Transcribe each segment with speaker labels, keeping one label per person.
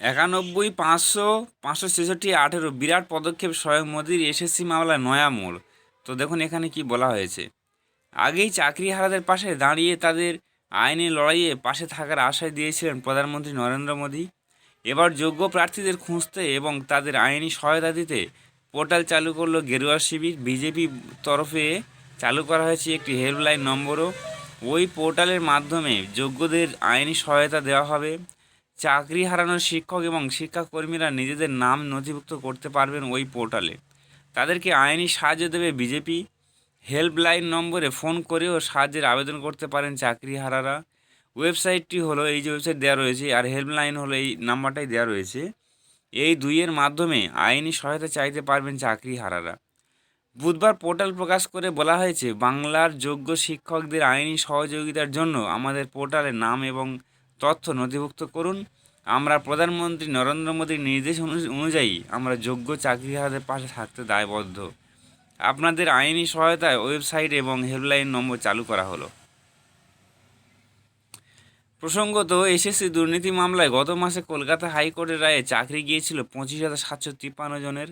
Speaker 1: একানব্বই, পাঁচশো পাঁচশো ছেষট্টি, আঠেরো, বিরাট পদক্ষেপ স্বয়ং মোদীর এসএসসি মামলা নয়া মোড়। তো দেখুন এখানে কি বলা হয়েছে। আগেই চাকরিহারাদের পাশে দাঁড়িয়ে তাদের আইনি লড়াইয়ে পাশে থাকার আশ্বাস দিয়েছিলেন প্রধানমন্ত্রী নরেন্দ্র মোদী। এবার যোগ্য প্রার্থীদের খুঁজতে এবং তাদের আইনি সহায়তা দিতে পোর্টাল চালু করল গেরুয়া শিবির। বিজেপি তরফে চালু করা হয়েছে একটি হেল্পলাইন নম্বরও। ওই পোর্টালের মাধ্যমে যোগ্যদের আইনি সহায়তা দেওয়া হবে। চাকরি হারানোর শিক্ষক এবং শিক্ষাকর্মীরা নিজেদের নাম নথিভুক্ত করতে পারবেন ওই পোর্টালে। তাদেরকে আইনি সাহায্য দেবে বিজেপি। হেল্পলাইন নম্বরে ফোন করেও সাহায্যের আবেদন করতে পারেন চাকরি হারারা। ওয়েবসাইটটি হলো, এই যে ওয়েবসাইট দেওয়া রয়েছে, আর হেল্পলাইন হলো, এই নাম্বারটাই দেওয়া রয়েছে। এই দুইয়ের মাধ্যমে আইনি সহায়তা চাইতে পারবেন চাকরি হারারা। বুধবার পোর্টাল প্রকাশ করে বলা হয়েছে, বাংলার যোগ্য শিক্ষকদের আইনি সহযোগিতার জন্য আমাদের পোর্টালে নাম এবং তথ্য নথিভুক্ত করুন। আমরা প্রধানমন্ত্রী নরেন্দ্র মোদীর নির্দেশ অনু- অনুযায়ী আমরা যোগ্য চাকরিহারাদের পাশে থাকতে দায়বদ্ধ। আপনাদের আইনি সহায়তায় ওয়েবসাইট এবং হেল্পলাইন নম্বর চালু করা হলো। প্রসঙ্গত, এসএসসি দুর্নীতি মামলায় গত মাসে কলকাতা হাইকোর্টের রায়ে চাকরি গিয়েছিল পঁচিশ হাজার সাতশো তিপ্পান্ন জনের।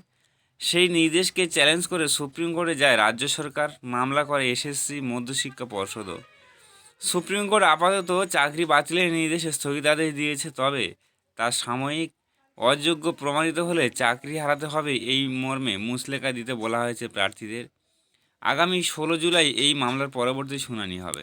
Speaker 1: সেই নির্দেশকে চ্যালেঞ্জ করে সুপ্রিম কোর্টে যায় রাজ্য সরকার। মামলা করে এসএসসি মধ্যশিক্ষা পর্ষদও। সুপ্রিম কোর্ট আপাতত চাকরি বাতিলের নির্দেশে স্থগিতাদেশ দিয়েছে, তবে তা সাময়িক অযোগ্য প্রমাণিত হলে চাকরি হারাতে হবে এই মর্মে মুসলেকা দিতে বলা হয়েছে প্রার্থীদের। আগামী ষোলো জুলাই এই মামলার পরবর্তী শুনানি হবে।